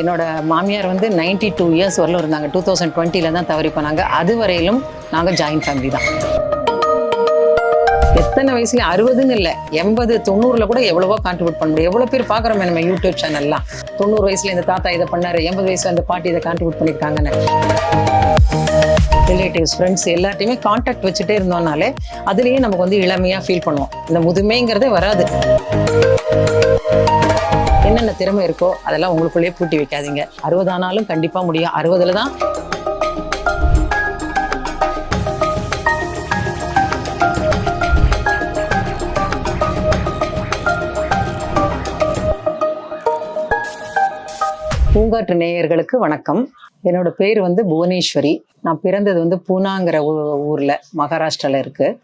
என்னோட மாமியார் வந்து 92 டூ இயர்ஸ் வரலும் இருந்தாங்க. டூ தௌசண்ட் டுவெண்ட்டியில் தான் தவறி போனாங்க. அது வரையிலும் நாங்கள் ஜாயின்ட் ஃபேமிலி தான். எத்தனை வயசுல அறுபதுன்னு இல்லை. எண்பது தொண்ணூறில் கூட எவ்வளவோ கான்ட்ரிபியூட் பண்ண முடியும். எவ்வளோ பேர் பார்க்குறோமே நம்ம யூடியூப் சேனல்லாம் தொண்ணூறு வயசுல இந்த தாத்தா இதை பண்ணார். எண்பது வயசுல இந்த பாட்டி இதை கான்ட்ரிபியூட் பண்ணியிருக்காங்கன்னு ரிலேட்டிவ்ஸ் ஃப்ரெண்ட்ஸ் எல்லாத்தையுமே காண்டாக்ட் வச்சுட்டே இருந்தோம்னாலே அதுலேயே நமக்கு வந்து இளமையாக ஃபீல் பண்ணுவோம். இந்த முதுமைங்கிறதே வராது. என்னென்ன திறமை இருக்கோ அதெல்லாம் உங்களுக்குள்ளேயே பூட்டி வைக்காதீங்க. அறுபது ஆனாலும் கண்டிப்பாக முடியும். அறுபதுல தான் பூங்காற்று நேயர்களுக்கு வணக்கம். என்னோட பேர் வந்து புவனேஸ்வரி. நான் பிறந்தது வந்து பூனாங்கிற ஊ- மகாராஷ்டிராவில் இருக்குது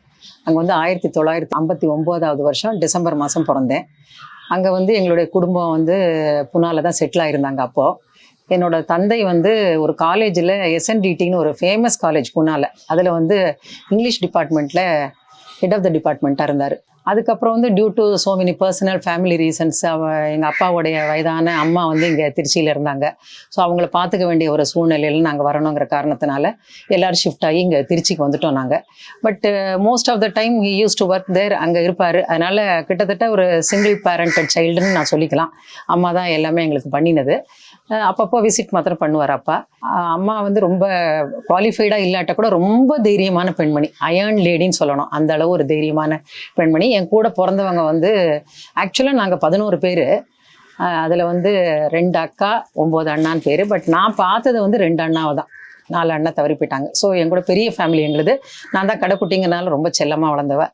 அங்கே வந்து ஆயிரத்தி தொள்ளாயிரத்தி ஐம்பத்தி ஒம்போதாவது வருஷம் டிசம்பர் மாதம் பிறந்தேன். அங்கே வந்து எங்களுடைய குடும்பம் வந்து புனால தான் செட்டில் ஆயிருந்தாங்க அப்போது என்னோட தந்தை வந்து ஒரு காலேஜில் எஸ்என்டிடின்னு ஒரு ஃபேமஸ் காலேஜ் புனால. அதில் வந்து இங்கிலீஷ் டிபார்ட்மெண்ட்டில் ஹெட் ஆஃப் த டிபார்ட்மெண்ட்டாக இருந்தார். அதுக்கப்புறம் வந்து due to so many personal family reasons எங்கள் அப்பாவுடைய வயதான அம்மா வந்து இங்கே திருச்சியில் இருந்தாங்க. ஸோ அவங்கள பார்த்துக்க வேண்டிய ஒரு சூழ்நிலையில் நாங்கள் வரணுங்கிற காரணத்தினால எல்லாரும் ஷிஃப்ட் ஆகி இங்கே திருச்சிக்கு வந்துட்டோம் நாங்கள் but most of the time he used to work there அங்கே இருப்பார். அதனால் கிட்டத்தட்ட ஒரு சிங்கிள் பேரண்டட் சைல்டுன்னு நான் சொல்லிக்கலாம். அம்மா தான் எல்லாமே எங்களுக்கு பண்ணினது. அப்பப்போ விசிட் மாத்திரம் பண்ணுவார் அப்பா. அம்மா வந்து ரொம்ப குவாலிஃபைடாக இல்லாட்ட கூட ரொம்ப தைரியமான பெண்மணி. அயர்ன் லேடின்னு சொல்லணும். அந்த அளவு ஒரு தைரியமான பெண்மணி. என் கூட பிறந்தவங்க வந்து ஆக்சுவலாக நாங்கள் பதினோரு பேர். அதில் வந்து ரெண்டு அக்கா ஒம்பது அண்ணான்னு பேர். பட் நான் பார்த்தது வந்து ரெண்டு அண்ணாவை தான் நாலு அண்ணா தவறி போயிட்டாங்க. ஸோ எங்களோட பெரிய ஃபேமிலி எங்களுது. நான் தான் கடைக்குட்டிங்கனால ரொம்ப செல்லமாக வளர்ந்தவ.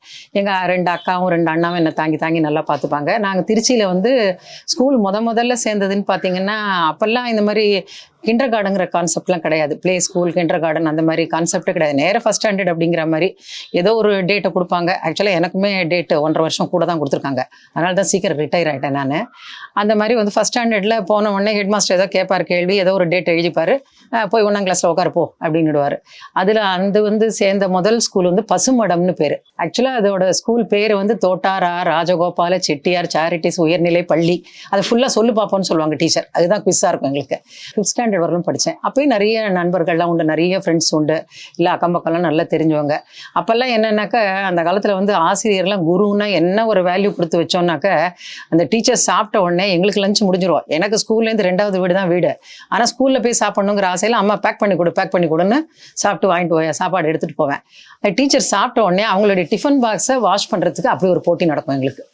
எங்கள் ரெண்டு அக்காவும் ரெண்டு அண்ணாவும் என்னை தாங்கி தாங்கி நல்லா பார்த்துப்பாங்க நாங்கள் திருச்சியில் வந்து ஸ்கூல் முத முதல்ல சேர்ந்ததுன்னு பார்த்தீங்கன்னா அப்போல்லாம் இந்த மாதிரி கிண்டர் கார்டுங்கிற கான்செப்ட்லாம் கிடையாது. பிளே ஸ்கூல் கிண்டர் கார்டன் அந்த மாதிரி கான்செப்டே கிடையாது. நேராக ஃபஸ்ட் ஸ்டாண்டர்ட் அப்படிங்கிற மாதிரி ஏதோ ஒரு டேட்டை கொடுப்பாங்க. ஆக்சுவலாக எனக்குமே டேட்டு ஒன்றரை வருஷம் கூட தான் கொடுத்துருக்காங்க. அதனால தான் சீக்கிரம் ரிட்டையர் ஆகிட்டேன் நான். அந்த மாதிரி வந்து ஃபஸ்ட் ஸ்டாண்டர்டில் போன உடனே ஹெட் மாஸ்டர் ஏதோ கேட்பார் கேள்வி ஏதோ ஒரு டேட் எழுதிப்பார். போய் ஒன்றாம் கிளாஸில் உட்கார அப்படின்னு அப்படின்னுடுவார் அதில் அந்த வந்து சேர்ந்த முதல் ஸ்கூல் வந்து பசுமடம்னு பேர். ஆக்சுவலாக அதோட ஸ்கூல் பேர் வந்து தோட்டாரா ராஜகோபால செட்டியார் சேரிட்டிஸ் உயர்நிலை பள்ளி. அதை ஃபுல்லாக சொல்லு பார்ப்போம்னு சொல்லுவாங்க டீச்சர் அதுதான் குவிஸாக இருக்கும் எங்களுக்கு. ஃபிஃப்த் ஸ்டாண்டர்ட் வரலும் படித்தேன் அப்பயும் நிறைய நண்பர்கள்லாம் உண்டு நிறைய ஃப்ரெண்ட்ஸ் உண்டு. இல்லை அக்கம் பக்கம்லாம் நல்லா தெரிஞ்சவங்க. அப்போல்லாம் என்னென்னாக்கா அந்த காலத்தில் வந்து ஆசிரியர்லாம் குருன்னா என்ன ஒரு வேல்யூ கொடுத்து வச்சோம்னாக்க அந்த டீச்சர் சாப்பிட்ட உடனே எங்களுக்கு லஞ்ச் முடிஞ்சிடும் எனக்கு ஸ்கூல்லேருந்து ரெண்டாவது வீடு தான் வீடு. ஆனால் ஸ்கூலில் போய் சாப்பிடணுங்கிற ஆசையில் அம்மா பேக் பண்ணி கொடு பேக் பண்ணி கொடுன்னு சாப்பிட்டு வாங்கிட்டு போய் சாப்பாடு எடுத்துகிட்டு போவேன். டீச்சர் சாப்பிட்ட உடனே அவங்களுடைய டிஃபன் பாக்ஸை வாஷ் பண்ணுறதுக்கு அப்படி ஒரு போட்டி நடக்கும் எங்களுக்கு.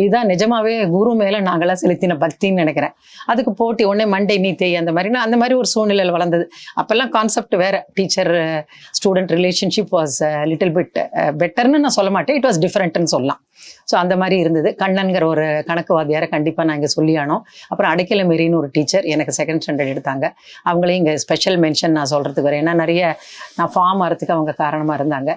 இதுதான் நிஜமாவே குரு மேலே நாங்களாம் செலுத்தின பக்தின்னு நினைக்கிறேன். அதுக்கு போட்டி உடனே மண்டே நீ தேய் அந்த மாதிரி. அந்த மாதிரி ஒரு சூழ்நிலையில் வளர்ந்தது. அப்போல்லாம் கான்செப்ட் வேற. Teacher student relationship was little bit பெட்டர்னு நான் சொல்ல மாட்டேன். இட் வாஸ் டிஃப்ரெண்ட்னு சொல்லலாம். ஸோ அந்த மாதிரி இருந்தது. கண்ணன்கிற ஒரு கணக்கு வாத்தியாரை கண்டிப்பாக நான் இங்கே சொல்லியானோம் அப்புறம் அடைக்கல மேரின்னு ஒரு டீச்சர் எனக்கு செகண்ட் ஸ்டாண்டர்ட் எடுத்தாங்க. அவங்களையும் இங்கே ஸ்பெஷல் மென்ஷன் நான் சொல்கிறதுக்கு வரேன். ஏன்னா நிறைய நான் ஃபார்ம் ஆகிறதுக்கு அவங்க காரணமாக இருந்தாங்க.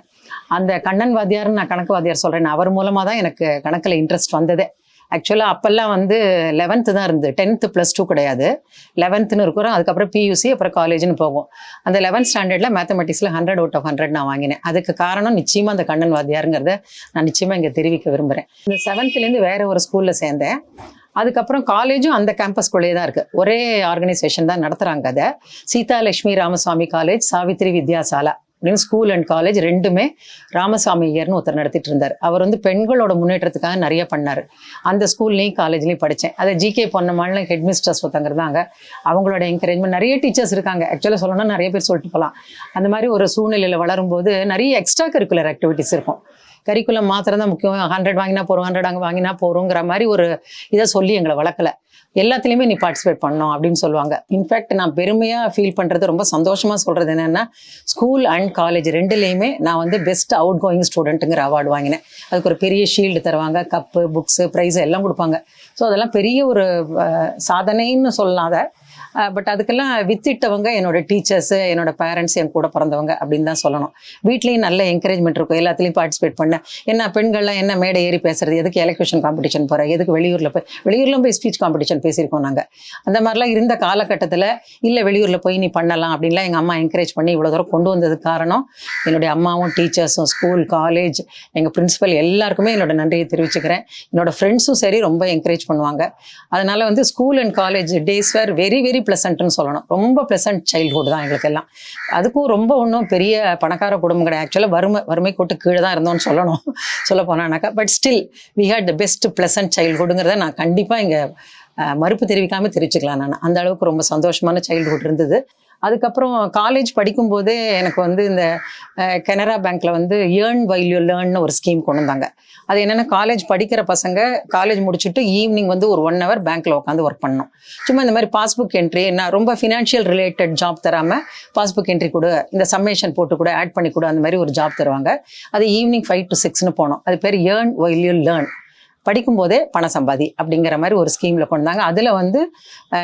அந்த கண்ணன் வாத்தியார்னு நான் கணக்கு வாத்தியார் சொல்கிறேன் அவர் மூலமாக தான் எனக்கு கணக்கில் இன்ட்ரெஸ்ட் வந்ததே. ஆக்சுவலாக அப்போல்லாம் வந்து லெவன்த்து தான் இருந்து டென்த்து ப்ளஸ் டூ கிடையாது. லெவன்த்துன்னு இருக்கிறோம். அதுக்கப்புறம் பியூசி அப்புறம் காலேஜ்னு போகும். அந்த லெவன்த் ஸ்டாண்டர்டில் மேத்தமெட்டிக்ஸில் ஹண்ட்ரட் அவுட் ஆஃப் ஹண்ட்ரட் நான் வாங்கினேன். அதுக்கு காரணம் நிச்சயமாக அந்த கண்ணன் வாத்தியாருங்கிறத நான் நிச்சயமாக இங்கே தெரிவிக்க விரும்புகிறேன் இந்த செவன்த்துலேருந்து வேறு ஒரு ஸ்கூலில் சேர்ந்தேன். அதுக்கப்புறம் காலேஜும் அந்த கேம்பஸ்குள்ளேயே தான் இருக்குது ஒரே ஆர்கனைசேஷன் தான் நடத்துகிறாங்க அதை. Seetha Lakshmi Ramaswamy college Savithri Vidyashala. School and college ரெண்டுமே ராமசாமி ஐயர்னு ஒருத்தர் நடத்திட்டு இருந்தார் அவர் வந்து பெண்களோட முன்னேற்றத்துக்காக நிறைய பண்ணார். அந்த ஸ்கூல்லையும் காலேஜ்லையும் படித்தேன் அதை ஜிகே பொன்னம்மாள்னு ஹெட் மிஸ்டர்ஸ் ஒருத்தங்க இருந்தாங்க. அவங்களோட என்கரேஜ்மெண்ட் நிறைய டீச்சர்ஸ் இருக்காங்க. ஆக்சுவலாக சொல்லணும்னா நிறைய பேர் சொல்லிட்டு போகலாம். அந்த மாதிரி ஒரு சூழ்நிலையில் வளரும்போது நிறைய எக்ஸ்ட்ரா கரிக்குலர் ஆக்டிவிட்டிஸ் இருக்கும். கரிக்குலம் மாத்திரம் தான் முக்கியம். ஹண்ட்ரட் வாங்கினா போகிறோம் ஹண்ட்ரட் அங்கே வாங்கினா போகிறோங்கிற மாதிரி ஒரு இதை சொல்லி எங்களை வளர்க்கல. எல்லாத்துலேயுமே நீ பார்ட்டிசிபேட் பண்ணணும் அப்படின்னு சொல்லுவாங்க. இன்ஃபேக்ட் நான் பெருமையாக ஃபீல் பண்ணுறது ரொம்ப சந்தோஷமாக சொல்கிறது என்னென்னா ஸ்கூல் அண்ட் காலேஜ் ரெண்டுலேயுமே நான் வந்து பெஸ்ட் அவுட் கோயிங் ஸ்டூடெண்ட்டுங்கிற அவார்டு வாங்கினேன். அதுக்கு ஒரு பெரிய ஷீல்டு தருவாங்க கப்பு புக்ஸு ப்ரைஸ் எல்லாம் கொடுப்பாங்க. ஸோ அதெல்லாம் பெரிய ஒரு சாதனைன்னு சொல்லாத பட் அதுக்கெல்லாம் வித்திட்டவங்க என்னோட டீச்சர்ஸ் என்னோட பேரண்ட்ஸ் என் கூட பிறந்தவங்க அப்படின்னு தான் சொல்லணும். வீட்லேயும் நல்ல என்கரேஜ்மெண்ட் இருக்கும். எல்லாத்துலேயும் பார்ட்டிசிபேட் பண்ணேன் என்ன பெண்கள்லாம் என்ன மேடை ஏறி பேசுறது? எதுக்கு எலக்யூஷன் காம்படிஷன் போகிற எதுக்கு வெளியூரில் போய் வெளியூரில் போய் ஸ்பீச் காம்படிஷன் பேசியிருக்கோம் நாங்கள் அந்த மாதிரிலாம் இருந்த காலகட்டத்தில் இல்லை வெளியூரில் போய் நீ பண்ணலாம் அப்படின்லாம் எங்கள் அம்மா என்கரேஜ் பண்ணி இவ்வளோ தூரம் கொண்டு வந்ததுக்கு காரணம் என்னுடைய அம்மாவும் டீச்சர்ஸும் ஸ்கூல் காலேஜ் எங்கள் பிரின்சிபல் எல்லாருக்குமே என்னோட நன்றியை தெரிவிச்சுக்கிறேன். என்னோட ஃப்ரெண்ட்ஸும் சரி ரொம்ப என்கரேஜ் பண்ணுவாங்க. அதனால் வந்து school and college days were very very ப்ளசன்ட்னு சொல்லணும். ரொம்ப ப்ளசன்ட் சைல்ட்ஹுட் தான் எங்களுக்கு எல்லாம் அதுக்கும் ரொம்ப ஒன்றும் பெரிய பணக்கார குடும்பம் கிடையாது. ஆக்சுவலாக வறுமை வறுமை கோட்டு கீழே தான் இருந்தோம்னு சொல்லணும். சொல்ல போனானாக்கா. But still we had the best pleasant சைல்ட்ஹுட்டுங்கிறத நான் கண்டிப்பாக இங்கே மறுப்பு தெரிவிக்காமல் தெரிவிச்சுக்கலாம் நான். அந்த அளவுக்கு ரொம்ப சந்தோஷமான சைல்ட்ஹுட் இருந்தது. அதுக்கப்புறம் காலேஜ் படிக்கும்போதே எனக்கு வந்து இந்த கனரா பேங்க்ல வந்து ஏர்ன் வைல் யூ லேர்ன்னு ஒரு ஸ்கீம் கொண்டு வந்தாங்க. அது என்னென்னா காலேஜ் படிக்கிற பசங்க காலேஜ் முடிச்சுட்டு ஈவினிங் வந்து ஒரு ஒன் ஹவர் பேங்க்ல உட்காந்து ஒர்க் பண்ணணும். சும்மா இந்த மாதிரி பாஸ்புக் என்ட்ரி நான் ரொம்ப ஃபினான்ஷியல் ரிலேட்டட் ஜாப் தராமல் பாஸ்புக் என்ட்ரி கூட இந்த சம்மேஷன் போட்டு கூட ஆட் பண்ணி கூட அந்த மாதிரி ஒரு ஜாப் தருவாங்க. அது ஈவினிங் ஃபைவ் டு சிக்ஸ்னு போனோம். அது பேர் ஏர்ன் வைல் யூ லேர்ன் படிக்கும்போதே பணம் சம்பாதி அப்படிங்கிற மாதிரி ஒரு ஸ்கீமில் கொண்டு வந்தாங்க அதில் வந்து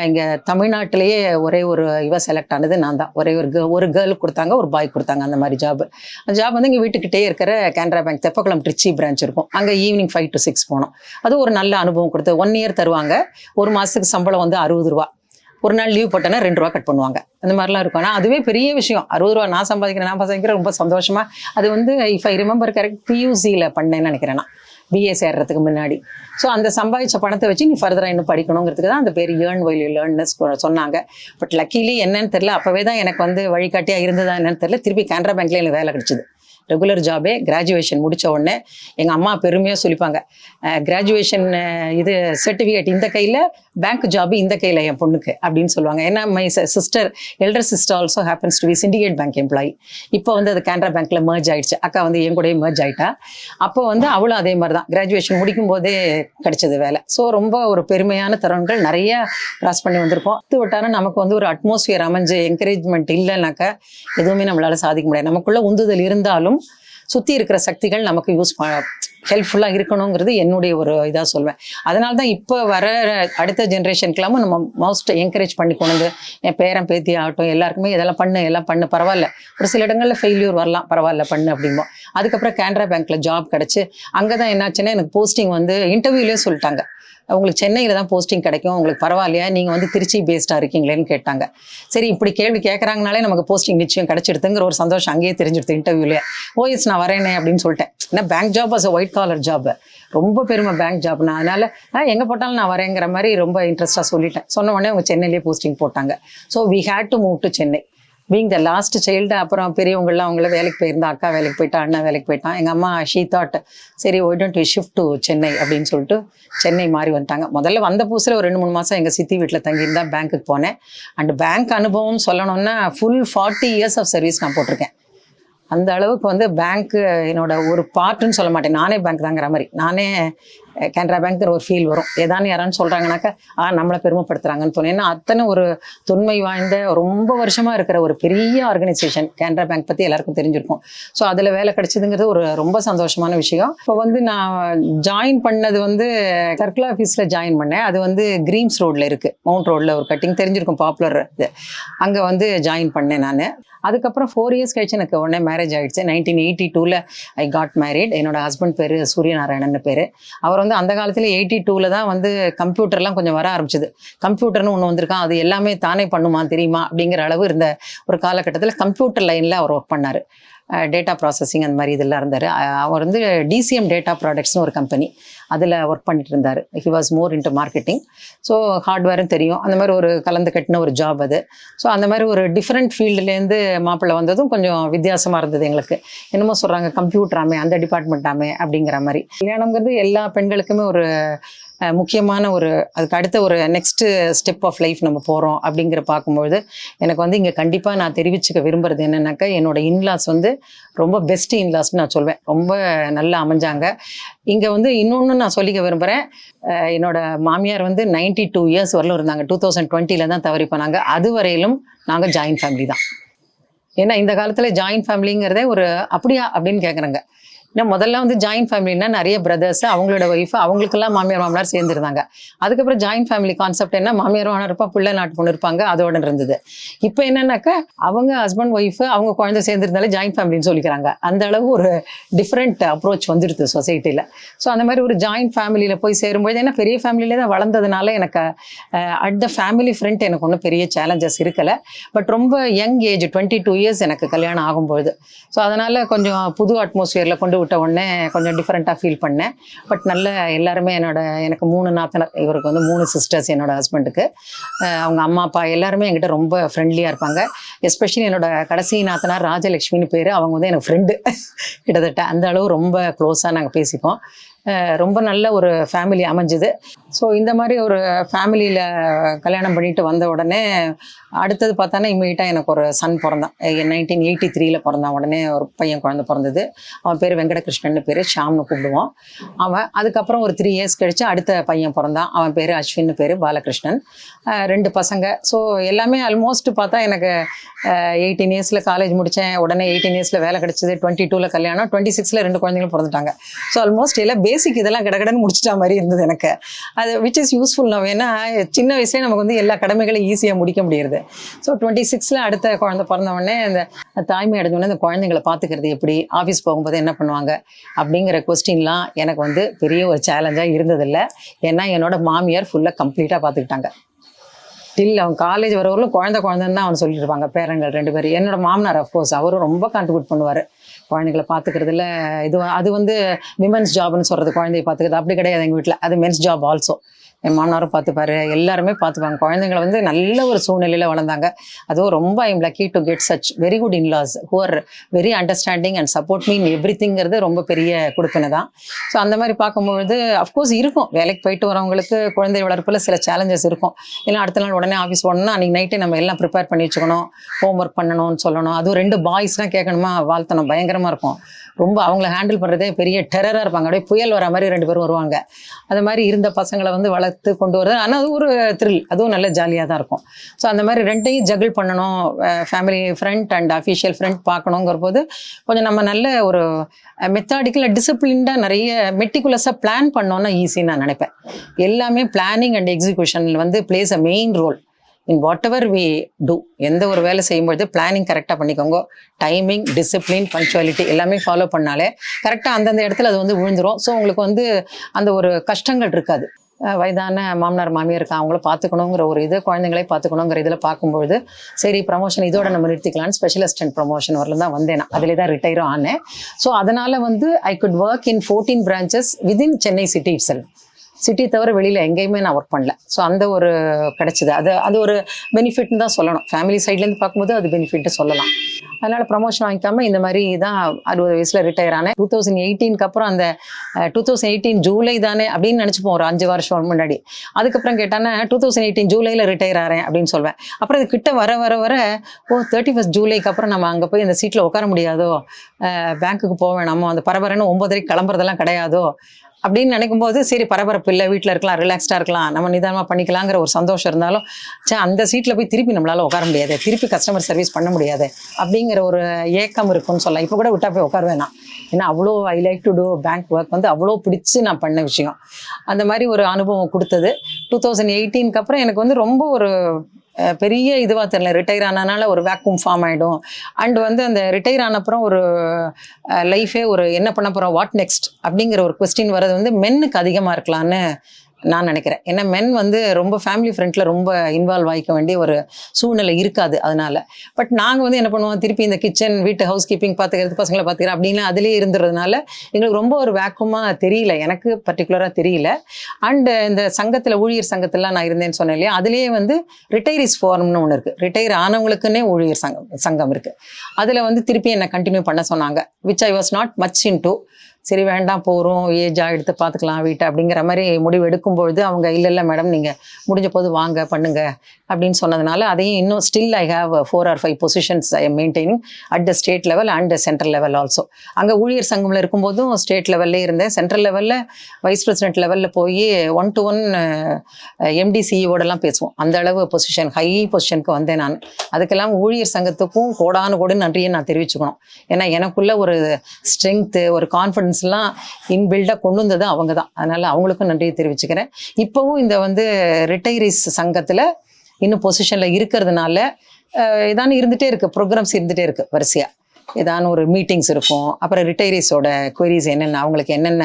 இங்கே தமிழ்நாட்டிலேயே ஒரே ஒரு இவ செலக்ட் ஆனது நான் தான் ஒரே ஒரு girl- ஒரு கேர்ள் கொடுத்தாங்க ஒரு பாய் கொடுத்தாங்க அந்த மாதிரி ஜாப் அந்த ஜாப் வந்து இங்கே வீட்டுக்கிட்டே இருக்கிற கேனரா பேங்க் தெப்பக்குளம் ட்ரிச்சி பிரான்ச் இருக்கும். அங்கே ஈவினிங் ஃபைவ் டு சிக்ஸ் போனோம். அது ஒரு நல்ல அனுபவம் கொடுத்து ஒன் இயர் தருவாங்க. ஒரு மாதத்துக்கு சம்பளம் வந்து அறுபது ரூபா. ஒரு நாள் லீவ் போட்டேன்னா ரெண்டு ரூபா கட் பண்ணுவாங்க. அந்த மாதிரிலாம் இருக்கும். ஆனால் அதுவே பெரிய விஷயம். அறுபது ரூபா நான் சம்பாதிக்கிறேன் நான் சம்பாதிக்கிறேன் ரொம்ப சந்தோஷமா. அது வந்து இஃப் ஐ ரிமெம்பர் கரெக்ட் பியூசியில் பண்ணேன்னு நினைக்கிறேன் நான். பிஏ சேர்றதுக்கு முன்னாடி. ஸோ அந்த சம்பாதிச்ச பணத்தை வச்சு நீ ஃபர்தராக இன்னும் படிக்கணுங்கிறதுக்கு தான் அந்த பேர் ஏர்ன் வைல் லேர்ன்னு சொன்னாங்க. பட் லக்கிலி என்னன்னு தெரியல. அப்போவே தான் எனக்கு வந்து வழிகாட்டியாக இருந்ததா என்னன்னு தெரியல. திருப்பி கேனரா பேங்க்ல எனக்கு வேலை கிடைச்சிது. ரெகுலர் ஜாபே கிராஜுவேஷன் முடித்த உடனே எங்கள் அம்மா பெருமையாக சொல்லிப்பாங்க. கிராஜுவேஷன் இது சர்டிஃபிகேட் இந்த கையில் பேங்க் ஜாப் இந்த கையில் என் பொண்ணுக்கு அப்படின்னு சொல்லுவாங்க. ஏன்னா my sister elder sister also happens to be Syndicate bank employee இப்போ வந்து அது கேனரா பேங்க்கில் merge ஆயிடுச்சு. அக்கா வந்து என் கூடயே merge ஆயிட்டா. அப்போ வந்து அவளும் அதே மாதிரி தான் கிராஜுவேஷன் முடிக்கும் போதே கிடைச்சது வேலை. ஸோ ரொம்ப ஒரு பெருமையான தருணங்கள் நிறைய கிராஸ் பண்ணி வந்திருக்கோம். அது விட்டாலும் நமக்கு வந்து ஒரு அட்மாஸ்ஃபியர் அமைஞ்சு என்கரேஜ்மெண்ட் இல்லைனாக்கா எதுவுமே நம்மளால் சாதிக்க முடியாது. நமக்குள்ள உந்துதல் இருந்தாலும் சுற்றி இருக்கிற சக்திகள் நமக்கு யூஸ் ஹெல்ப்ஃபுல்லாக இருக்கணுங்கிறது என்னுடைய ஒரு இதாக சொல்வேன். அதனால தான் இப்போ வர அடுத்த ஜென்ரேஷனுக்கெல்லாமும் நம்ம மோஸ்ட் என்கரேஜ் பண்ணி கொண்டு வந்து என் பேரன் பேத்தி ஆகட்டும் எல்லாருக்குமே இதெல்லாம் பண்ணு எல்லாம் பண்ணு பரவாயில்ல. ஒரு சில இடங்களில் ஃபெயில்யூர் வரலாம் பரவாயில்ல பண்ணு அப்படிம்போம். அதுக்கப்புறம் கேனரா பேங்க்கில் ஜாப் கிடச்சி அங்கே தான் என்னாச்சுன்னா எனக்கு போஸ்டிங் வந்து இன்டர்வியூலேயே சொல்லிட்டாங்க. உங்களுக்கு சென்னையில் தான் போஸ்டிங் கிடைக்கும். உங்களுக்கு பரவாயில்லையா? நீங்கள் வந்து திருச்சி பேஸ்டாக இருக்கீங்களேன்னு கேட்டாங்க. சரி இப்படி கேள்வி கேட்குறாங்கனாலே நமக்கு போஸ்டிங் நிச்சயம் கிடைச்சிடுதுங்கிற ஒரு சந்தோஷம் அங்கேயே தெரிஞ்சிடுது இன்டர்வியூலே ஓஎஸ் நான் வரேனே அப்படின்னு சொல்லிட்டேன். ஏன்னா bank job as a white collar job ரொம்ப பெருமை பேங்க் ஜாப்னா அதனால் அதனால "ஆ, எங்கே போட்டாலும் நான் வரேங்கிற மாதிரி ரொம்ப இன்ட்ரெஸ்ட்டாக சொல்லிட்டேன். சொன்ன உடனே அவங்க சென்னையிலேயே போஸ்டிங் போட்டாங்க. So we had to move to Chennai being the last child அப்புறம் பெரியவங்களாம் அவங்கள வேலைக்கு போயிருந்தா அக்கா வேலைக்கு போயிட்டா அண்ணன் வேலைக்கு போயிட்டான். எங்கள் அம்மா ஷீ தாட் சரி why don't we shift to Chennai அப்படின்னு சொல்லிட்டு சென்னை மாறி வந்துட்டாங்க. முதல்ல வந்த புதுசில் ஒரு ரெண்டு மூணு மாதம் எங்கள் சித்தி வீட்டில் தங்கியிருந்தா பேங்க்குக்கு போனேன். அண்ட் பேங்க் அனுபவம் சொல்லணும்னா full forty years of service நான் போட்டிருக்கேன். அந்த அளவுக்கு வந்து பேங்க்கு என்னோட ஒரு பார்ட்டுன்னு சொல்ல மாட்டேன். நானே பேங்க் தாங்கிற மாதிரி. நானே கேனரா பேங்க்ங்கிற ஒரு ஃபீல் வரும். ஏதானு யாரான்னு சொல்கிறாங்கனாக்கா ஆ நம்மளை பெருமைப்படுத்துறாங்கன்னு தோணும். ஏன்னா அத்தனை ஒரு தொன்மை வாய்ந்த ரொம்ப வருஷமாக இருக்கிற ஒரு பெரிய ஆர்கனைசேஷன் கேனரா பேங்க் பற்றி எல்லாருக்கும் தெரிஞ்சிருக்கும். ஸோ அதில் வேலை கிடைச்சதுங்கிறது ஒரு ரொம்ப சந்தோஷமான விஷயம். இப்போ வந்து நான் ஜாயின் பண்ணது வந்து சர்க்கிள் ஆஃபீஸில் ஜாயின் பண்ணேன். அது வந்து கிரீம்ஸ் ரோட்டில் இருக்குது மவுண்ட் ரோட்டில் ஒரு கட்டிங் தெரிஞ்சிருக்கும் பாப்புலர் இது. அங்கே வந்து ஜாயின் பண்ணேன் நான். அதுக்கப்புறம் ஃபோர் இயர்ஸ் கழிச்சு எனக்கு உடனே மேரேஜ் ஆயிடுச்சு. நைன்டீன் எயிட்டி டூவில் ஐ காட் மேரிட் என்னோட ஹஸ்பண்ட் பேர் சூரியநாராயணன் பேர். அவர் வந்து அந்த காலத்தில் எயிட்டி டூவில் தான் வந்து கம்ப்யூட்டர்லாம் கொஞ்சம் வர ஆரம்பிச்சது. கம்ப்யூட்டர்னு ஒன்று வந்திருக்கான். அது எல்லாமே தானே பண்ணுமா தெரியுமா அப்படிங்கிற அளவு இருந்த ஒரு காலகட்டத்தில் கம்ப்யூட்டர் லைனில் அவர் ஒர்க் பண்ணார். டேட்டா ப்ராசஸிங் அந்த மாதிரி இதெல்லாம் இருந்தார். அவர் வந்து டிசிஎம் டேட்டா ப்ராடக்ட்ஸ்னு ஒரு கம்பெனி அதில் ஒர்க் பண்ணிட்டு இருந்தார். He was more into marketing so ஹார்ட்வேரும் தெரியும். அந்த மாதிரி ஒரு கலந்து கட்டின ஒரு ஜாப் அது. ஸோ அந்த மாதிரி ஒரு டிஃப்ரெண்ட் ஃபீல்டுலேருந்து மாப்பிள்ளை வந்ததும் கொஞ்சம் வித்தியாசமாக இருந்தது எங்களுக்கு. என்னமோ சொல்கிறாங்க கம்ப்யூட்டராமே அந்த டிபார்ட்மெண்ட்டாமே அப்படிங்கிற மாதிரி. கல்யாணங்கிறது எல்லா பெண்களுக்குமே ஒரு முக்கியமான ஒரு அதுக்கு அடுத்த ஒரு நெக்ஸ்ட் ஸ்டெப் ஆஃப் லைஃப் நம்ம போகிறோம் அப்படிங்கிற பார்க்கும்பொழுது எனக்கு வந்து இங்கே கண்டிப்பாக நான் தெரிவிச்சுக்க விரும்புறது என்னென்னாக்கா என்னோட இன்லாஸ் வந்து ரொம்ப பெஸ்ட் இன்லாஸ்னு நான் சொல்வேன். ரொம்ப நல்லா அமைஞ்சாங்க. இங்கே வந்து இன்னொன்று நான் சொல்லிக்க விரும்புகிறேன் என்னோட மாமியார் வந்து 92 டூ இயர்ஸ் வரலும் இருந்தாங்க. டூ தௌசண்ட் டுவெண்ட்டியில் தான் தவறி போனாங்க. அது வரையிலும் நாங்கள் ஜாயின்ட் ஃபேமிலி தான். ஏன்னா இந்த காலத்தில் ஜாயின்ட் ஃபேமிலிங்கிறதே ஒரு அப்படியா? அப்படின்னு கேட்குறாங்க இன்னும் முதல்ல வந்து ஜாயின்ட் ஃபேமிலினா நிறைய பிரதர்ஸ் அவங்களோட ஒய்ஃப் அவங்களுக்கெல்லாம் மாமியார் மாமனார் சேர்ந்துருந்தாங்க. அதுக்கப்புறம் ஜாயின்ட் ஃபேமிலி கான்செப்ட் என்ன? மாமியார் மாமனார் இருப்பா பிள்ளை நாட்டு பொண்ணு இருப்பாங்க அதோட இருந்தது. இப்போ என்னன்னாக்கா அவங்க ஹஸ்பண்ட் ஒய்ஃப் அவங்க குழந்தை சேர்ந்துருந்தாலே ஜாயின்ட் ஃபேமிலின்னு சொல்லிக்கிறாங்க. அந்த அளவு ஒரு டிஃப்ரெண்ட் அப்ரோச் வந்துடுது சொசைட்டியில் ஸோ அந்த மாதிரி ஒரு ஜாயின்ட் ஃபேமிலியில் போய் சேரும்போது ஏன்னா பெரிய ஃபேமிலியிலே தான் வளர்ந்ததுனால எனக்கு அட் த ஃபேமிலி ஃப்ரண்ட் எனக்கு ஒன்றும் பெரிய சேலஞ்சஸ் இருக்கலை. பட் ரொம்ப young age twenty two years எனக்கு கல்யாணம் ஆகும்போது ஸோ அதனால் கொஞ்சம் புது அட்மாஸ்ஃபியரில் கொண்டு விட்ட உடனே கொஞ்சம் டிஃப்ரெண்ட்டாக ஃபீல் பண்ணேன். பட் நல்ல எல்லாருமே என்னோட எனக்கு மூணு நாத்தனர் இவருக்கு வந்து மூணு சிஸ்டர்ஸ் என்னோட ஹஸ்பண்டுக்கு அவங்க அம்மா அப்பா எல்லாருமே என்கிட்ட ரொம்ப ஃப்ரெண்ட்லியாக இருப்பாங்க. எஸ்பெஷலி என்னோட கடைசி நாத்தனார் ராஜலக்ஷ்மின்னு பேர் அவங்க வந்து எனக்கு ஃப்ரெண்டு கிட்டத்தட்ட. அந்த அளவு ரொம்ப க்ளோஸாக நாங்கள் பேசிப்போம். ரொம்ப நல்ல ஒரு ஃபேமிலி அமைஞ்சுது. ஸோ இந்த மாதிரி ஒரு ஃபேமிலியில் கல்யாணம் பண்ணிட்டு வந்த உடனே அடுத்தது பார்த்தோன்னா இம்மீடியட்டாக எனக்கு ஒரு சன் பிறந்தான். நைன்டீன் எயிட்டி த்ரீல பிறந்தான். உடனே ஒரு பையன் குழந்த பிறந்தது. அவன் பேர் வெங்கடகிருஷ்ணன் பேர். ஷாம்னு கூப்பிடுவோம். அவன் அதுக்கப்புறம் ஒரு த்ரீ இயர்ஸ் கழிச்சு அடுத்த பையன் பிறந்தான். அவன் பேர் அஸ்வின் பேர் பாலகிருஷ்ணன். ரெண்டு பசங்க. ஸோ எல்லாமே ஆல்மோஸ்ட் பார்த்தா எனக்கு எயிட்டீன் இயர்ஸில் காலேஜ் முடித்தேன் உடனே எயிட்டீன் இயர்ஸில் வேலை கிடச்சிது. டுவெண்ட்டி டூவில் கல்யாணம். டுவெண்ட்டி சிக்ஸில் ரெண்டு குழந்தைங்களும் பிறந்துட்டாங்க. ஸோ ஆல்மோஸ்ட் எல்லாம் பேசிக் இதெல்லாம் கடகடன்னு முடிச்சிட்ட மாதிரி இருந்தது எனக்கு. அது விச் இஸ் யூஸ்ஃபுல் நம்ம ஏன்னா சின்ன வயசுலேயே நமக்கு வந்து எல்லா கடமைகளையும் ஈஸியாக முடிக்க முடியுது ஸோ டுவெண்ட்டி சிக்ஸில் அடுத்த குழந்தை பிறந்த உடனே இந்த தாய்மை அடைஞ்ச உடனே இந்த குழந்தைங்களை பார்த்துக்கிறது எப்படி? ஆஃபீஸ் போகும்போது என்ன பண்ணுவாங்க? அப்படிங்கிற கொஸ்டின்லாம் எனக்கு வந்து பெரிய ஒரு சேலஞ்சாக இருந்ததில்லை. ஏன்னா என்னோட மாமியார் ஃபுல்லாக கம்ப்ளீட்டாக பார்த்துக்கிட்டாங்க. டில் அவன் காலேஜ் வரவர்களும் குழந்தை குழந்தைன்னு தான் அவன் சொல்லியிருப்பாங்க. பேரங்கள் ரெண்டு பேரும். என்னோட மாமனார் அஃப்கோர்ஸ் அவரும் ரொம்ப கான்ட்ரிபியூட் பண்ணுவார். குழந்தைகளை பார்த்துக்கிறதுல இது அது வந்து விமன்ஸ் ஜாப்னு சொல்கிறது குழந்தைய பார்த்துக்கிறது அப்படி கிடையாது எங்கள் வீட்டில் அது மென்ஸ் ஜாப் ஆல்சோ என் மாமனாரும் பார்த்துப்பாரு எல்லாருமே பார்த்துப்பாங்க குழந்தைங்களை வந்து நல்ல ஒரு சூழ்நிலையில் வளர்ந்தாங்க. அதுவும் ரொம்ப I'm lucky to get such very good in laws who are very understanding and support mean every திங்கிறது ரொம்ப பெரிய கொடுப்பினை தான். ஸோ அந்த மாதிரி பார்க்கும்பொழுது அஃப்கோர்ஸ் இருக்கும். வேலைக்கு போயிட்டு வரவங்களுக்கு குழந்தை வளர்ப்பில் சில சேலஞ்சஸ் இருக்கும். ஏன்னா அடுத்த நாள் உடனே ஆஃபீஸ் போனோம்னா அன்றைக்கி நைட்டு நம்ம எல்லாம் ப்ரிப்பேர் பண்ணி வச்சுக்கணும். ஹோம் ஒர்க் பண்ணணும்னு சொல்லணும். அதுவும் ரெண்டு பாய்ஸ்லாம் கேட்கணுமா? வாழ்த்தணும். பயங்கரமாக இருக்கும். ரொம்ப அவங்கள ஹேண்டில் பண்ணுறதே பெரிய டெரராக இருப்பாங்க. அப்படியே புயல் வர மாதிரி ரெண்டு பேரும் வருவாங்க. அந்த மாதிரி இருந்த பசங்களை வந்து வளர்த்து கொண்டு வரது ஆனால் அது ஒரு த்ரில் அதுவும் நல்ல ஜாலியாக தான் இருக்கும். ஸோ அந்த மாதிரி ரெண்டையும் ஜகிள் பண்ணணும். Family friend and official friend பார்க்கணுங்கிற போது கொஞ்சம் நம்ம நல்ல ஒரு மெத்தாடிக்கலாக டிசிப்ளின்டாக நிறைய மெட்டிகுலஸாக பிளான் பண்ணோன்னா ஈஸின்னு நான் நினைப்பேன். எல்லாமே பிளானிங் அண்ட் எக்ஸிக்யூஷனில் வந்து plays a main role in whatever we do எந்த ஒரு வேலை செய்யும்பொழுது பிளானிங் கரெக்டாக பண்ணிக்கோங்க. டைமிங் டிசிப்ளின் பங்க்சுவாலிட்டி எல்லாமே ஃபாலோ பண்ணாலே கரெக்டாக அந்தந்த இடத்துல அது வந்து விழுந்துரும். ஸோ உங்களுக்கு வந்து அந்த ஒரு கஷ்டங்கள் இருக்காது. வயதான மாமனார் மாமியார் இருக்கா அவங்கள பார்த்துக்கணுங்கிற ஒரு இது குழந்தைங்களே பார்த்துக்கணுங்கிற இதில் பார்க்கும்பொழுது சரி ப்ரமோஷன் இதோட நம்ம நிறுத்திக்கலாம்னு ஸ்பெஷல் அசிஸ்டன்ட் ப்ரமோஷன் வரல தான் வந்தேன் அதில் அதிலே தான் ரிட்டையரும் ஆனேன். ஸோ அதனால் வந்து I could work in fourteen branches within Chennai city it's city தவிர வெளியில் எங்கேயுமே நான் ஒர்க் பண்ணல. ஸோ அந்த ஒரு கிடைச்சிது. அது அது ஒரு பெனிஃபிட்னு தான் சொல்லணும். ஃபேமிலி சைட்லேருந்து பார்க்கும்போது அது பெனிஃபிட்டு சொல்லலாம். அதனால் ப்ரமோஷன் வாங்கிக்காம இந்த மாதிரி தான் அறுபது வயசில் ரிட்டையர் ஆனேன். டூ தௌசண்ட் எயிட்டீனுக்கு அப்புறம் அந்த டூ தௌசண்ட் எயிட்டீன் ஜூலை தானே அப்படின்னு நினச்சிப்போம். ஒரு அஞ்சு வருஷம் முன்னாடி. அதுக்கப்புறம் கேட்டானே டூ தௌசண்ட் எயிட்டீன் ஜூலையில் ரிட்டையர் ஆகிறேன் அப்படின்னு சொல்வேன். அப்புறம் இது கிட்ட வர வர வர ஓ தேர்ட்டி ஃபஸ்ட் ஜூலைக்கு அப்புறம் நம்ம அங்கே போய் இந்த சீட்டில் உட்கார முடியாதோ? பேங்க்குக்கு போக வேணாமோ அந்த பரபரன்னு ஒம்பதரைக்கு கிளம்புறதெல்லாம் கிடையாதோ? அப்படின்னு நினைக்கும் போது சரி பரபரப்பு இல்லை வீட்டில் இருக்கலாம் ரிலாக்ஸ்டாக இருக்கலாம் நம்ம நிதானமாக பண்ணிக்கலாங்கிற ஒரு சந்தோஷம் இருந்தாலும் சே அந்த சீட்டில் போய் திருப்பி நம்மளால் உட்கார முடியாது திருப்பி கஸ்டமர் சர்வீஸ் பண்ண முடியாது அப்படிங்கிற ஒரு ஏக்கம் இருக்கும்னு சொல்லலாம். இப்போ கூட விட்டா போய் உட்காருவேன் நான். ஏன்னா அவ்வளோ I like to do bank work வந்து அவ்வளோ பிடிச்சி நான் பண்ண விஷயம். அந்த மாதிரி ஒரு அனுபவம் கொடுத்தது. டூ தௌசண்ட் எயிட்டீனுக்கு அப்புறம் எனக்கு வந்து ரொம்ப ஒரு பெரிய இதுவாக தெரியல. ரிட்டையர் ஆனனால ஒரு வேக்யூம் ஃபார்ம் ஆகிடும் அண்ட் வந்து அந்த ரிட்டையர் ஆனப்புறம் ஒரு லைஃபே ஒரு என்ன பண்ண போகிறோம் வாட் நெக்ஸ்ட் அப்படிங்கிற ஒரு கொஸ்டின் வர்றது வந்து மென்னுக்கு அதிகமாக இருக்கலான்னு நான் நினைக்கிறேன். ஏன்னா மென் வந்து ரொம்ப ஃபேமிலி ஃப்ரெண்டில் ரொம்ப இன்வால்வ் ஆகிக்க வேண்டிய ஒரு சூழ்நிலை இருக்காது அதனால. பட் நாங்கள் வந்து என்ன பண்ணுவோம்? திருப்பி இந்த கிச்சன் வீட்டு ஹவுஸ் கீப்பிங் பார்த்துக்கிறது பசங்களை பார்த்துக்கிறது அப்படின்னு அதிலே இருந்துறதுனால எங்களுக்கு ரொம்ப ஒரு வேக்குமாக தெரியல. எனக்கு பர்டிகுலராக தெரியல. அண்டு இந்த சங்கத்தில் ஊழியர் சங்கத்திலாம் நான் இருந்தேன்னு சொன்னேன் இல்லையா? அதுலேயே வந்து ரிட்டையரிஸ் ஃபோரம்னு ஒன்று இருக்குது ரிட்டையர் ஆனவங்களுக்குன்னே ஊழியர் சங்கம் சங்கம் இருக்குது அதில் வந்து திருப்பி என்னை கண்டினியூ பண்ண சொன்னாங்க. Which I was not much into சரி வேண்டாம் போகிறோம் ஏஜாக எடுத்து பார்த்துக்கலாம் வீட்டை அப்படிங்கிற மாதிரி முடிவு எடுக்கும்பொழுது அவங்க இல்லை இல்லை மேடம் நீங்கள் முடிஞ்ச போது வாங்க பண்ணுங்க. அப்படின்னு சொன்னதுனால அதையும் இன்னும் still I have four or five positions I am maintaining at the state level and central level also அங்கே ஊழியர் சங்கமில் இருக்கும்போதும் ஸ்டேட் லெவல்லே இருந்தேன். சென்ட்ரல் லெவலில் வைஸ் பிரசிடென்ட் லெவலில் போய் ஒன் டு ஒன் எம்டி பேசுவோம். அந்த அளவு பொசிஷன் ஹை பொசிஷனுக்கு வந்தேன் நான். அதுக்கெல்லாம் ஊழியர் சங்கத்துக்கும் கோடானு கோடி நன்றியை நான் தெரிவிச்சுக்கணும். ஏன்னா எனக்குள்ள ஒரு ஸ்ட்ரென்த்து ஒரு கான்ஃபிடென்ஸ்லாம் இன்பில்டாக கொண்டு வந்தது அவங்க தான் அதனால் அவங்களுக்கும் நன்றியை தெரிவிச்சுக்கிறேன். இப்போவும் இந்த வந்து ரிட்டைரிஸ் சங்கத்தில் இன்னும் பொசிஷனில் இருக்கிறதுனால அஹ், இதான இருந்துகிட்டே இருக்குது ப்ரோக்ராம்ஸ் இருந்துகிட்டே இருக்குது வரிசையாக ஏதான ஒரு மீட்டிங்ஸ் இருக்கும். அப்புறம் ரிட்டையரிஸோட குயரிஸ் என்னென்ன அவங்களுக்கு என்னென்ன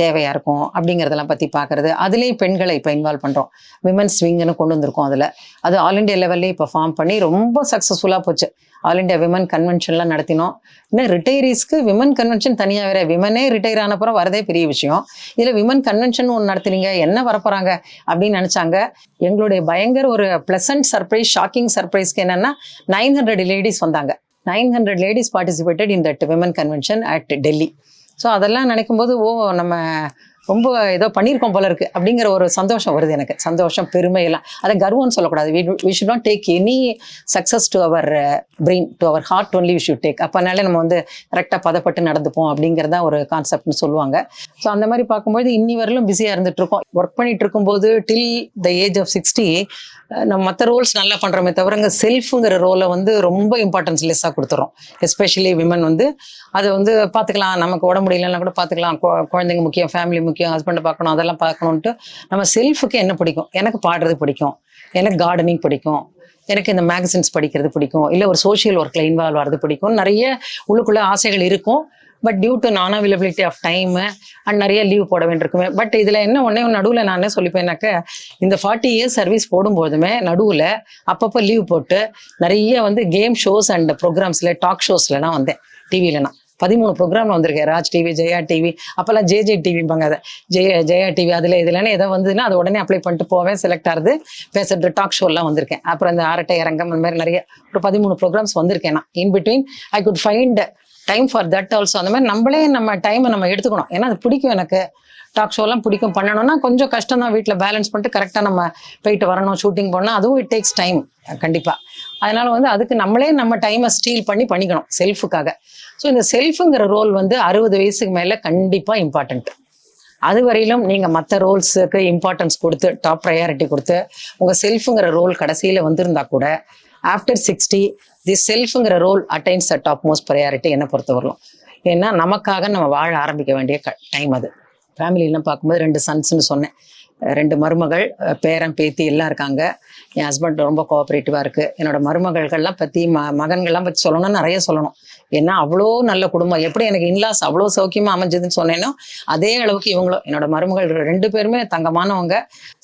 தேவையாக இருக்கும் அப்படிங்கிறதெல்லாம் பற்றி பார்க்குறது அதுலேயும் பெண்களை இப்போ இன்வால்வ் பண்ணுறோம் விமன்ஸ் விங்குன்னு கொண்டு வந்திருக்கோம் அதில். அது ஆல் இண்டியா லெவல்லே இப்போ ஃபார்ம் பண்ணி ரொம்ப சக்ஸஸ்ஃபுல்லாக போச்சு. ஆல் இண்டியா விமன் கன்வென்ஷன்லாம் நடத்தினோம். இன்னும் ரிட்டையரிஸ்க்கு விமன் கன்வென்ஷன் தனியாக வேற. விமனே ரிட்டையர் ஆனப்புறம் வரதே பெரிய விஷயம். இதில் விமன் கன்வென்ஷன் ஒன்று நடத்துனீங்க என்ன வரப்போகிறாங்க அப்படின்னு நினச்சாங்க. எங்களுடைய பயங்கர ஒரு ப்ளசன்ட் சர்ப்ரைஸ் ஷாக்கிங் சர்ப்ரைஸ்க்கு என்னென்னா நைன் ஹண்ட்ரட் லேடிஸ் வந்தாங்க. Nine hundred ladies participated in that women convention at Delhi so அதெல்லாம் நினைக்கும் போது ஓ நம்ம ரொம்ப ஏதோ பண்ணியிருக்கோம் போல இருக்கு அப்படிங்கிற ஒரு சந்தோஷம் வருது எனக்கு. சந்தோஷம் பெருமை எல்லாம். அதை கர்வம்னு சொல்லக்கூடாது. We should not take any success to our brain to our heart only we should take அப்போனாலே நம்ம வந்து கரெக்டாக பதப்பட்டு நடந்துப்போம் அப்படிங்கிறது ஒரு கான்செப்ட்னு சொல்லுவாங்க. ஸோ அந்த மாதிரி பார்க்கும்போது இன்னி வரலும் பிஸியாக இருந்துட்டு இருக்கோம். ஒர்க் பண்ணிட்டு இருக்கும்போது till the age of sixty நம்ம மற்ற ரோல்ஸ் நல்லா பண்ணுறோமே தவிரங்க செல்ஃபுங்கிற ரோலை வந்து ரொம்ப இம்பார்ட்டன்ஸ் லெஸ்ஸாக கொடுத்துறோம். எஸ்பெஷலி விமன் வந்து அதை வந்து பார்த்துக்கலாம். நமக்கு உடம்பு முடியலன்னா கூட பார்த்துக்கலாம். கொ- குழந்தைங்க முக்கியம் ஃபேமிலி முக்கியம் ஹஸ்பண்டை பார்க்கணும் அதெல்லாம் பார்க்கணுன்ட்டு நம்ம செல்ஃபுக்கு என்ன பிடிக்கும்? எனக்கு பாடுறது பிடிக்கும். எனக்கு கார்டனிங் பிடிக்கும். எனக்கு இந்த மேகசின்ஸ் படிக்கிறது பிடிக்கும். இல்லை ஒரு சோஷியல் ஒர்க்கில் இன்வால்வ் ஆகிறது பிடிக்கும். நிறைய உள்ளுக்குள்ளே ஆசைகள் இருக்கும். But due to non availability of time and நிறைய லீவ் போட வேண்டியிருக்குமே. பட் இதில் என்ன ஒன்றே நடுவில் நான் என்ன சொல்லிப்பேன்னாக்க இந்த ஃபார்ட்டி இயர்ஸ் சர்வீஸ் போடும்போதுமே நடுவில் அப்பப்போ லீவ் போட்டு நிறைய வந்து கேம் ஷோஸ் அண்ட் ப்ரோக்ராம்ஸில் டாக் ஷோஸ்லாம் வந்தேன். டிவியில் நான். பதிமூணு ப்ரோக்ராம் வந்திருக்கேன். ராஜ் டிவி ஜெயா டிவி அப்போல்லாம் ஜேஜே டிவிம்பாங்க அதை. ஜெய ஜெயா டிவி அதில் இதுலன்னு எதோ வந்ததுன்னா அது உடனே அப்ளை பண்ணிட்டு போவேன் செலக்ட் ஆகுது பேசுறது டாக் ஷோலாம் வந்திருக்கேன். அப்புறம் இந்த அரட்டை இறங்கம் அந்த மாதிரி நிறைய ஒரு பதிமூணு ப்ரோக்ராம்ஸ் வந்திருக்கேன் நான். In between I could find time for that also அந்த மாதிரி நம்மளே நம்ம டைமை நம்ம எடுத்துக்கணும். ஏன்னா அது பிடிக்கும் எனக்கு. டாக் ஷோலாம் பிடிக்கும். பண்ணணும்னா கொஞ்சம் கஷ்டம் தான் வீட்டில் பேலன்ஸ் பண்ணிட்டு கரெக்டாக நம்ம போயிட்டு வரணும் ஷூட்டிங் போனால் அதுவும் இட் டேக்ஸ் டைம் கண்டிப்பாக அதனால வந்து அதுக்கு நம்மளே நம்ம டைமை ஸ்டீல் பண்ணி பண்ணிக்கணும் செல்ஃபுக்காக ஸோ இந்த செல்ஃபுங்கிற ரோல் வந்து அறுபது வயசுக்கு மேலே கண்டிப்பாக இம்பார்ட்டண்ட் அது வரையிலும் நீங்கள் மற்ற ரோல்ஸுக்கு இம்பார்ட்டன்ஸ் கொடுத்து டாப் ப்ரையாரிட்டி கொடுத்து உங்கள் செல்ஃபுங்கிற ரோல் கடைசியில் வந்திருந்தா கூட after sixty the செல்ஃபுங்கிற role attains a top most priority என்னை பொறுத்த ஏன்னா நமக்காக நம்ம வாழ ஆரம்பிக்க வேண்டிய க டைம் அது. ஃபேமிலிலாம் பார்க்கும்போது ரெண்டு சன்ஸ்னு சொன்னேன். ரெண்டு மருமகள் பேரன் பேத்தி எல்லாம் இருக்காங்க. என் ஹஸ்பண்ட் ரொம்ப கோஆப்ரேட்டிவாக இருக்குது என்னோட மருமகள்கள்லாம் பற்றி ம மகன்கள்லாம் பற்றி சொல்லணும்னா நிறைய சொல்லணும். ஏன்னா அவ்வளோ நல்ல குடும்பம். எப்படி எனக்கு இன்லாஸ் அவ்வளோ சௌக்கியமாக அமைஞ்சதுன்னு சொன்னேனோ அதே அளவுக்கு இவங்களும் என்னோட மருமகள் ரெண்டு பேருமே தங்கமானவங்க.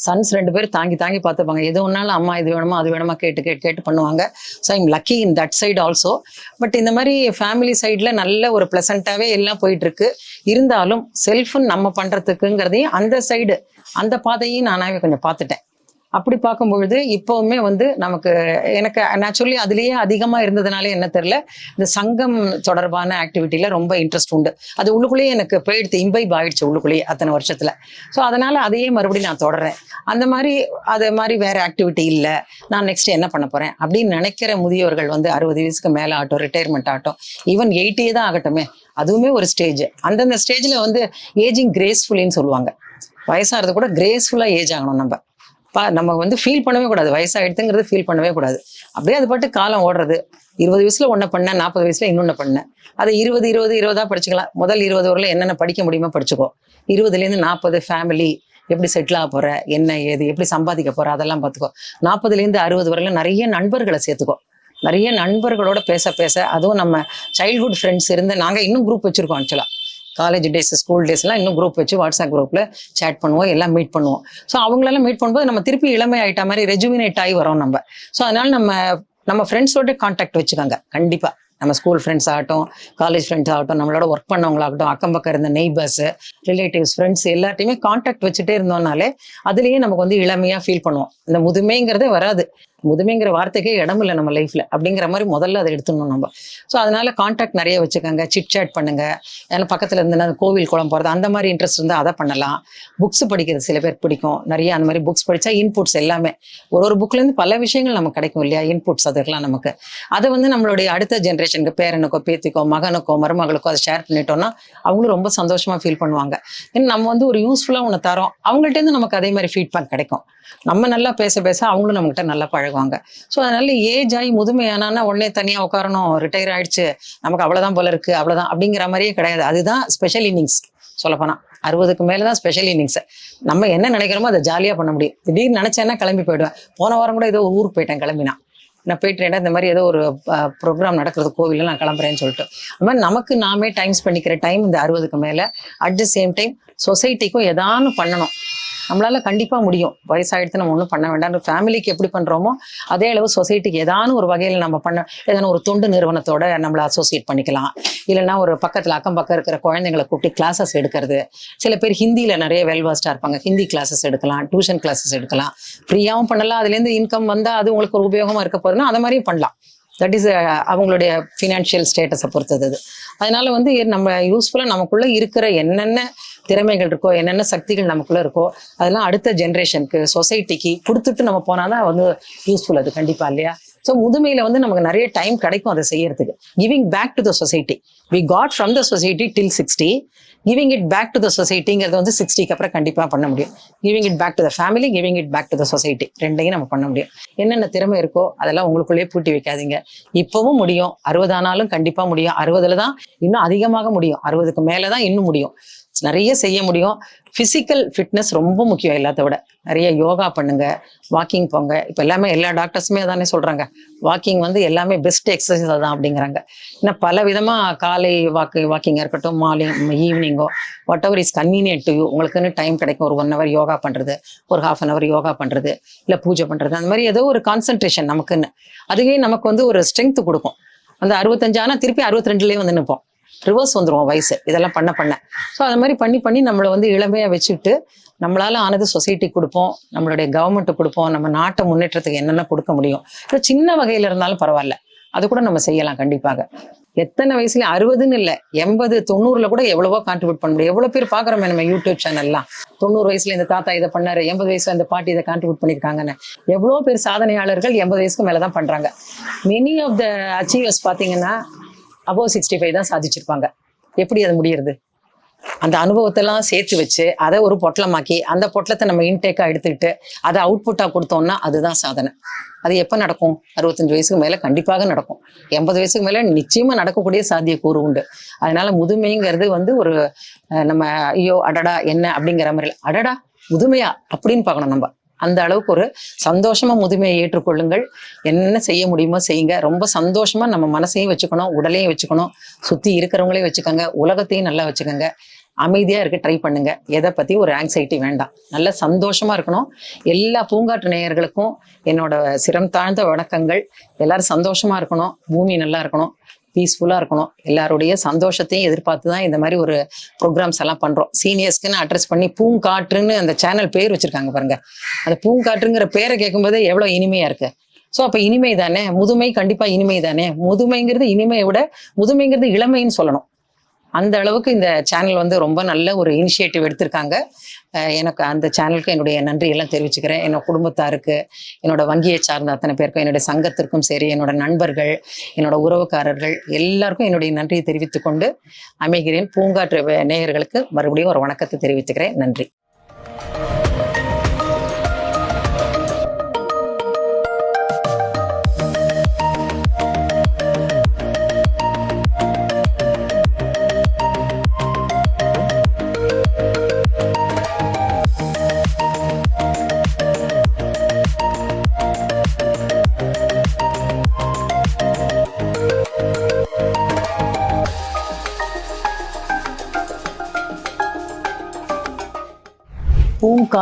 சன்ஸ் ரெண்டு பேரும் தாங்கி தாங்கி பார்த்துப்பாங்க. எது ஒன்றாலும் அம்மா இது வேணுமா அது வேணுமா கேட்டு கேட்டு கேட்டு பண்ணுவாங்க. So I'm lucky in that side also but இந்த மாதிரி ஃபேமிலி சைடில் நல்ல ஒரு ப்ளசண்ட்டாகவே எல்லாம் போயிட்டுருக்கு. இருந்தாலும் செல்ஃபுன்னு நம்ம பண்ணுறதுக்குங்கிறதையும் அந்த சைடு அந்த பாதையும் நானாகவே கொஞ்சம் பார்த்துட்டேன். அப்படி பார்க்கும்பொழுது இப்போவுமே வந்து நமக்கு எனக்கு நேச்சுரலி அதுலேயே அதிகமாக இருந்ததுனாலே என்ன தெரில இந்த சங்கம் தொடர்பான ஆக்டிவிட்டியில் ரொம்ப இன்ட்ரெஸ்ட் உண்டு. அது உள்ளுக்குள்ளேயே எனக்கு போயிடுத்து இம்பைப் ஆயிடுச்சு உள்ளுக்குள்ளேயே அத்தனை வருஷத்தில். ஸோ அதனால் அதையே மறுபடியும் நான் தொடர்றேன். அந்த மாதிரி அது மாதிரி வேறு ஆக்டிவிட்டி இல்லை. நான் நெக்ஸ்ட் என்ன பண்ண போகிறேன் அப்படின்னு நினைக்கிற முதியோர்கள் வந்து அறுபது வயசுக்கு மேலே ஆகட்டும் ரிட்டையர்மெண்ட் ஆகட்டும் ஈவன் எயிட்டியே தான் ஆகட்டுமே. அதுவுமே ஒரு ஸ்டேஜ் அந்தந்த ஸ்டேஜில் வந்து ஏஜிங் கிரேஸ்ஃபுல்லின்னு சொல்லுவாங்க. வயசாகிறது கூட கிரேஸ்ஃபுல்லாக ஏஜ் ஆகணும் நம்ம. நம்ம வந்து ஃபீல் பண்ணவே கூடாது. வயசாகிடுதுங்கிறது ஃபீல் பண்ணவே கூடாது. அப்படியே அது பாட்டு காலம் ஓடுறது. இருபது வயசுல ஒன்று பண்ணேன் நாற்பது வயசுல இன்னொன்று பண்ணேன் அதை இருபது இருபது இருபதா படிச்சுக்கலாம். முதல் இருபது வரல என்னென்ன படிக்க முடியுமோ படிச்சுக்கோ. இருபதுலேருந்து நாற்பது ஃபேமிலி எப்படி செட்டில் ஆக போற என்ன ஏது எப்படி சம்பாதிக்க போற அதெல்லாம் பார்த்துக்கோ. நாற்பதுலேருந்து அறுபது வரல நிறைய நண்பர்களை சேர்த்துக்கோ. நிறைய நண்பர்களோட பேச பேச அதுவும் நம்ம சைல்ட்ஹுட் ஃப்ரெண்ட்ஸ் இருந்து நாங்கள் இன்னும் குரூப் வச்சுருக்கோம் ஆக்சுவலாக காலேஜ் டேஸ் ஸ்கூல் டேஸ்லாம் இன்னும் குரூப் வச்சு வாட்ஸ்அப் குரூப்பில் சேட் பண்ணுவோம் எல்லாம் மீட் பண்ணுவோம். ஸோ அவங்களெல்லாம் மீட் பண்ணும்போது நம்ம திருப்பி இளமை ஆகிட்ட மாதிரி ரெஜுவினேட் ஆகி வரோம் நம்ம. ஸோ அதனால நம்ம நம்ம ஃப்ரெண்ட்ஸோட காண்டாக்ட் வச்சுக்கோங்க கண்டிப்பாக நம்ம ஸ்கூல் ஃப்ரெண்ட்ஸ் ஆகட்டும் காலேஜ் ஃப்ரெண்ட்ஸ் ஆகட்டும் நம்மளோட ஒர்க் பண்ணவங்களாகட்டும் அக்கம் பக்கம் இருந்த நெய்பர்ஸ் ரிலேட்டிவ்ஸ் ஃப்ரெண்ட்ஸ் எல்லாத்தையுமே காண்டாக்ட் வச்சுட்டே இருந்தோம்னாலே அதுலேயே நமக்கு வந்து இளமையாக ஃபீல் பண்ணுவோம். இந்த முதுமைங்கிறதே வராது. முதுமைங்கிற வார்த்தைக்கே இடம் இல்லை நம்ம லைஃப்ல அப்படிங்கிற மாதிரி முதல்ல அதை எடுத்துடணும் நம்ம. ஸோ அதனால காண்டாக்ட் நிறைய வச்சுக்கோங்க சிட் சாட் பண்ணுங்க. ஏன்னா பக்கத்துல இருந்து கோவில் குளம் போகிறது அந்த மாதிரி இன்ட்ரெஸ்ட் இருந்தால் அதை பண்ணலாம். புக்ஸ் படிக்கிறது சில பேர் பிடிக்கும். நிறைய அந்த மாதிரி புக்ஸ் படித்தா இன்புட்ஸ் எல்லாமே. ஒரு ஒரு புக்லேருந்து பல விஷயங்கள் நமக்கு கிடைக்கும் இல்லையா? இன்புட்ஸ் அதெல்லாம் நமக்கு. அதை வந்து நம்மளுடைய அடுத்த ஜென்ரேஷனுக்கு பேரனுக்கோ பேத்திக்கோ மகனுக்கோ மருமகளுக்கோ அதை ஷேர் பண்ணிட்டோம்னா அவங்களும் ரொம்ப சந்தோஷமா ஃபீல் பண்ணுவாங்க. ஏன்னா நம்ம வந்து ஒரு யூஸ்ஃபுல்லாக ஒன்று தரோம். அவங்கள்ட்டேருந்து நமக்கு அதே மாதிரி ஃபீட்பேக் கிடைக்கும். நம்ம நல்லா பேச பேச அவங்களும் நம்மகிட்ட நல்லா பழகும் ஆயிடுவாங்க ஸோ அதனால ஏஜ் ஆகி முதுமையானா உடனே தனியாக உட்காரணும் ரிட்டையர் ஆயிடுச்சு. நமக்கு அவ்வளோதான் போல இருக்கு அவ்வளோதான் அப்படிங்கிற மாதிரியே கிடையாது. அதுதான் ஸ்பெஷல் இன்னிங்ஸ் சொல்லப்போனால் அறுபதுக்கு மேலே தான் ஸ்பெஷல் இன்னிங்ஸ் நம்ம என்ன நினைக்கிறோமோ அதை ஜாலியாக பண்ண முடியும். திடீர்னு நினச்சேன்னா கிளம்பி போயிடுவேன். போன வாரம் கூட ஏதோ ஒரு ஊருக்கு போயிட்டேன் கிளம்பினா. நான் போயிட்டு இந்த மாதிரி ஏதோ ஒரு ப்ரோக்ராம் நடக்கிறது கோவிலில் நான் கிளம்புறேன்னு சொல்லிட்டு. அது மாதிரி நமக்கு நாமே டைம் பண்ணிக்கிற டைம் இந்த அறுபதுக்கு மேலே. அட் த சேம் டைம் சொசைட்டிக்கும் எதானு பண்ணணும். நம்மளால கண்டிப்பாக முடியும். வயசாயிடுத்து நம்ம ஒன்றும் பண்ண வேண்டாம். ஃபேமிலிக்கு எப்படி பண்ணுறோமோ அதே அளவு சொசைட்டிக்கு ஏதான ஒரு வகையில் நம்ம பண்ண ஏதான ஒரு தொண்டு நிறுவனத்தோட நம்மளை அசோசியேட் பண்ணிக்கலாம். இல்லைன்னா ஒரு பக்கத்தில் அக்கம் பக்கம் இருக்கிற குழந்தைங்களை கூப்பிட்டு கிளாஸஸ் எடுக்கிறது. சில பேர் ஹிந்தியில் நிறைய வெல்வாஸ்டாக இருப்பாங்க. ஹிந்தி கிளாஸஸ் எடுக்கலாம் டியூஷன் கிளாஸஸ் எடுக்கலாம். ஃப்ரீயாகவும் பண்ணலாம். அதுலேருந்து இன்கம் வந்தால் அது உங்களுக்கு ஒரு உபயோகமாக இருக்க போகுதுன்னா அந்த மாதிரியும் பண்ணலாம். தட் இஸ் அவங்களுடைய ஃபினான்ஷியல் ஸ்டேட்டஸை பொறுத்தது அது. அதனால வந்து நம்ம யூஸ்ஃபுல்லாக நமக்குள்ளே இருக்கிற என்னென்ன திறமைகள் இருக்கோ என்னென்ன சக்திகள் நமக்குள்ளே இருக்கோ அதெல்லாம் அடுத்த ஜென்ரேஷனுக்கு சொசைட்டிக்கு கொடுத்துட்டு நம்ம போனால் தான் வந்து யூஸ்ஃபுல் அது கண்டிப்பாக இல்லையா? ஸோ முதுமையில் வந்து நமக்கு நிறைய டைம் கிடைக்கும் அதை செய்யறதுக்கு. Giving back to the society we got from the society till sixty giving it back to the சொசைட்டிங்கிறது வந்து சிக்ஸ்டிக்கு அப்புறம் கண்டிப்பாக பண்ண முடியும். Giving it back to the family giving it back to the society ரெண்டையும் நம்ம பண்ண முடியும். என்னென்ன திறமை இருக்கோ அதெல்லாம் உங்களுக்குள்ளேயே பூட்டி வைக்காதீங்க. இப்போவும் முடியும். அறுபதானாலும் கண்டிப்பாக முடியும். அறுபதுல தான் இன்னும் அதிகமாக முடியும். அறுபதுக்கு மேலே தான் இன்னும் முடியும். நிறைய செய்ய முடியும். ஃபிசிக்கல் ஃபிட்னஸ் ரொம்ப முக்கியம் எல்லாத்த விட. நிறைய யோகா பண்ணுங்க வாக்கிங் போங்க. இப்போ எல்லாமே எல்லா டாக்டர்ஸுமே தானே சொல்றாங்க. வாக்கிங் வந்து எல்லாமே பெஸ்ட் எக்ஸசைஸ் தான் அப்படிங்கிறாங்க. ஏன்னா பல விதமாக காலை வாக்கு வாக்கிங்காக இருக்கட்டும் morning ஈவினிங்கோ whatever is convenient to you உங்களுக்குன்னு டைம் கிடைக்கும். ஒரு ஒன் ஹவர் யோகா பண்ணுறது ஒரு ஹாஃப் அன் ஹவர் யோகா பண்ணுறது இல்லை பூஜை பண்ணுறது அந்த மாதிரி ஏதோ ஒரு கான்சன்ட்ரேஷன் நமக்குன்னு. அதுவே நமக்கு வந்து ஒரு ஸ்ட்ரென்த் கொடுக்கும். அந்த அறுபத்தஞ்சு ஆனால் திருப்பி அறுபத்தி ரெண்டுலேயே வந்து நிற்போம் ரிவர்ஸ் வந்துடும் வயசு இதெல்லாம் பண்ண பண்ண. ஸோ அது மாதிரி பண்ணி பண்ணி நம்மளை வந்து இளமையாக வச்சுக்கிட்டு நம்மளால ஆனது சொசைட்டி கொடுப்போம் நம்மளுடைய கவர்மெண்ட்டு கொடுப்போம் நம்ம நாட்டை முன்னேற்றத்துக்கு என்னென்ன கொடுக்க முடியும். இது சின்ன வகையில் இருந்தாலும் பரவாயில்ல. அது கூட நம்ம செய்யலாம் கண்டிப்பாக. எத்தனை வயசுல? அறுபதுன்னு இல்லை. எண்பது தொண்ணூறுல கூட எவ்வளவோ கான்ட்ரிபியூட் பண்ண முடியும். எவ்வளோ பேர் பார்க்குறோமே நம்ம யூடியூப் சேனல்லாம் தொண்ணூறு வயசுல இந்த தாத்தா இதை பண்ணாரு எண்பது வயசுல இந்த பாட்டி இதை கான்ட்ரிபியூட் பண்ணியிருக்காங்கன்னு. எவ்வளோ பேர் சாதனையாளர்கள் எண்பது வயசுக்கு மேலே தான் பண்றாங்க. மெனி ஆஃப் த அச்சீவர்ஸ் பார்த்தீங்கன்னா அபோவ் சிக்ஸ்டி ஃபைவ் தான் சாதிச்சிருப்பாங்க. எப்படி அது முடியறது? அந்த அனுபவத்தெல்லாம் சேர்த்து வச்சு அதை ஒரு பொட்டலமாக்கி அந்த பொட்டலத்தை நம்ம இன்டேக்காக எடுத்துக்கிட்டு அதை அவுட்புட்டாக கொடுத்தோம்னா அதுதான் சாதனை. அது எப்போ நடக்கும்? அறுபத்தஞ்சு வயசுக்கு மேலே கண்டிப்பாக நடக்கும். எண்பது வயசுக்கு மேலே நிச்சயமாக நடக்கக்கூடிய சாத்தியக்கூறு உண்டு. அதனால முதுமைங்கிறது வந்து ஒரு நம்ம ஐயோ அடடா என்ன அப்படிங்கிற மாதிரி அடடா முதுமையா அப்படின்னு பார்க்கணும் நம்ம. அந்த அளவுக்கு ஒரு சந்தோஷமா முதுமையை ஏற்றுக்கொள்ளுங்கள். என்ன செய்ய முடியுமோ செய்யுங்க. ரொம்ப சந்தோஷமா நம்ம மனசையும் வச்சுக்கணும் உடலையும் வச்சுக்கணும். சுத்தி இருக்கிறவங்களையும் வச்சுக்கோங்க. உலகத்தையும் நல்லா வச்சுக்கோங்க. அமைதியா இருக்க ட்ரை பண்ணுங்க. எதை பத்தி? ஒரு ஆங்ஸைட்டி வேண்டாம். நல்ல சந்தோஷமா இருக்கணும். எல்லா பூங்காற்று நேயர்களுக்கும் என்னோட சிரம் தாழ்ந்த வணக்கங்கள். எல்லாரும் சந்தோஷமா இருக்கணும். பூமி நல்லா இருக்கணும். பீஸ்ஃபுல்லாக இருக்கணும். எல்லாருடைய சந்தோஷத்தையும் எதிர்பார்த்து தான் இந்த மாதிரி ஒரு ப்ரோக்ராம்ஸ் எல்லாம் பண்ணுறோம் சீனியர்ஸ்க்குன்னு அட்ரஸ் பண்ணி பூங்காற்றுன்னு அந்த சேனல் பேர் வச்சிருக்காங்க பாருங்க. அந்த பூங்காற்றுங்கிற பேரை கேட்கும்போதே எவ்வளோ இனிமையாக இருக்கு. ஸோ அப்போ இனிமை தானே முதுமை கண்டிப்பாக இனிமை தானே முதுமைங்கிறது இனிமையை விட முதுமைங்கிறது இளமைன்னு சொல்லணும். அந்த அளவுக்கு இந்த சேனல் வந்து ரொம்ப நல்ல ஒரு இனிஷியேட்டிவ் எடுத்திருக்காங்க. எனக்கு அந்த சேனலுக்கு என்னுடைய நன்றியெல்லாம் தெரிவிச்சுக்கிறேன். என்னோட குடும்பத்தாருக்கு என்னோட வங்கியை சார்ந்த அத்தனை பேருக்கும் என்னுடைய சங்கத்திற்கும் சரி என்னோட நண்பர்கள் என்னோட உறவுக்காரர்கள் எல்லாருக்கும் என்னுடைய நன்றியை தெரிவித்துக்கொண்டு அமைகிறேன். பூங்காற்று நேயர்களுக்கு மறுபடியும் ஒரு வணக்கத்தை தெரிவித்துக்கிறேன். நன்றி.